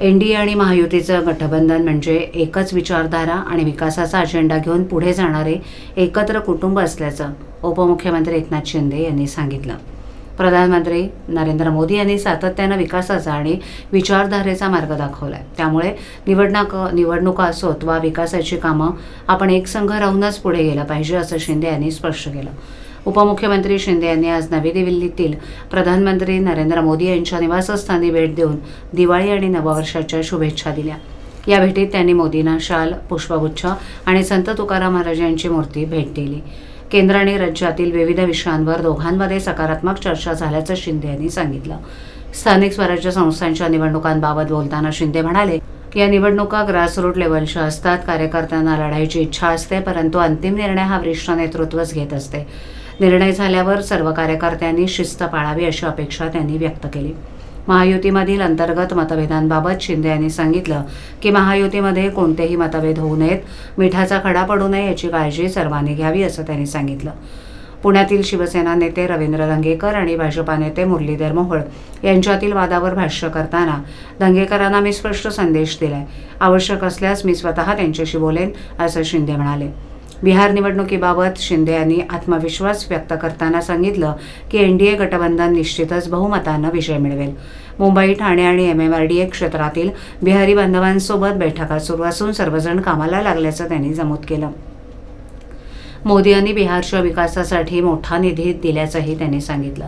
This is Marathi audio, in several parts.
एन डी ए आणि महायुतीचं गठबंधन म्हणजे एकच विचारधारा आणि विकासाचा अजेंडा घेऊन पुढे जाणारे एकत्र कुटुंब असल्याचं उपमुख्यमंत्री एकनाथ शिंदे यांनी सांगितलं. प्रधानमंत्री नरेंद्र मोदी यांनी सातत्यानं विकासाचा आणि विचारधारेचा मार्ग दाखवला आहे त्यामुळे निवडणूक निवडणुका असोत वा विकासाची कामं आपण एकसंघ राहूनच पुढे गेलं पाहिजे असं शिंदे यांनी स्पष्ट केलं. उपमुख्यमंत्री शिंदे यांनी आज नवी दिल्लीतील प्रधानमंत्री नरेंद्र मोदी यांच्या निवासस्थानी भेट देऊन दिवाळी आणि नववर्षाच्या शुभेच्छा दिल्या. या भेटीत त्यांनी मोदींना शाल पुष्पगुच्छ आणि संत तुकाराम महाराज यांची मूर्ती भेट दिली. केंद्र आणि राज्यातील विविध विषयांवर दोघांमध्ये सकारात्मक चर्चा झाल्याचं शिंदे यांनी सांगितलं. स्थानिक स्वराज्य संस्थांच्या निवडणुकांबाबत बोलताना शिंदे म्हणाले या निवडणुका ग्रासरूट लेवलच्या असतात कार्यकर्त्यांना लढायची इच्छा असते परंतु अंतिम निर्णय हा वरिष्ठ नेतृत्वच घेत असते. निर्णय झाल्यावर सर्व कार्यकर्त्यांनी शिस्त पाळावी अशी अपेक्षा त्यांनी व्यक्त केली. महायुतीमधील अंतर्गत मतभेदांबाबत शिंदे यांनी सांगितलं की महायुतीमध्ये कोणतेही मतभेद होऊ नयेत मिठाचा खडा पडू नये याची काळजी सर्वांनी घ्यावी असं त्यांनी सांगितलं. पुण्यातील शिवसेना नेते रवींद्र दंगेकर आणि भाजपा नेते मुरलीधर मोहोळ यांच्यातील वादावर भाष्य करताना दंगेकरांना मी स्पष्ट संदेश दिलाय. आवश्यक असल्यास मी स्वतः त्यांच्याशी बोलेन असं शिंदे म्हणाले. बिहार निवडणुकीबाबत शिंदे यांनी आत्मविश्वास व्यक्त करताना सांगितलं की एनडीए गटबंधन निश्चितच बहुमतानं विजय मिळवेल. मुंबई ठाणे आणि M M R D A क्षेत्रातील बिहारी बांधवांसोबत बैठका सुरू असून सर्वजण कामाला लागल्याचं त्यांनी नमूद केलं. मोदी यांनी बिहारच्या विकासासाठी मोठा निधी दिल्याचंही त्यांनी सांगितलं.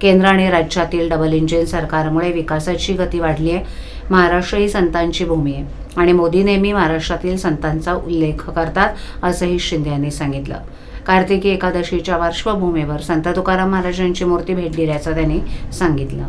केंद्र आणि राज्यातील डबल इंजिन सरकारमुळे विकासाची गती वाढली आहे. महाराष्ट्र ही संतांची भूमी आहे. आणि मोदी नेहमी महाराष्ट्रातील संतांचा उल्लेख करतात असंही शिंदे यांनी सांगितलं. कार्तिकी एकादशीच्या पार्श्वभूमीवर संत तुकाराम महाराजांची मूर्ती भेट दिल्याचं त्यांनी सांगितलं.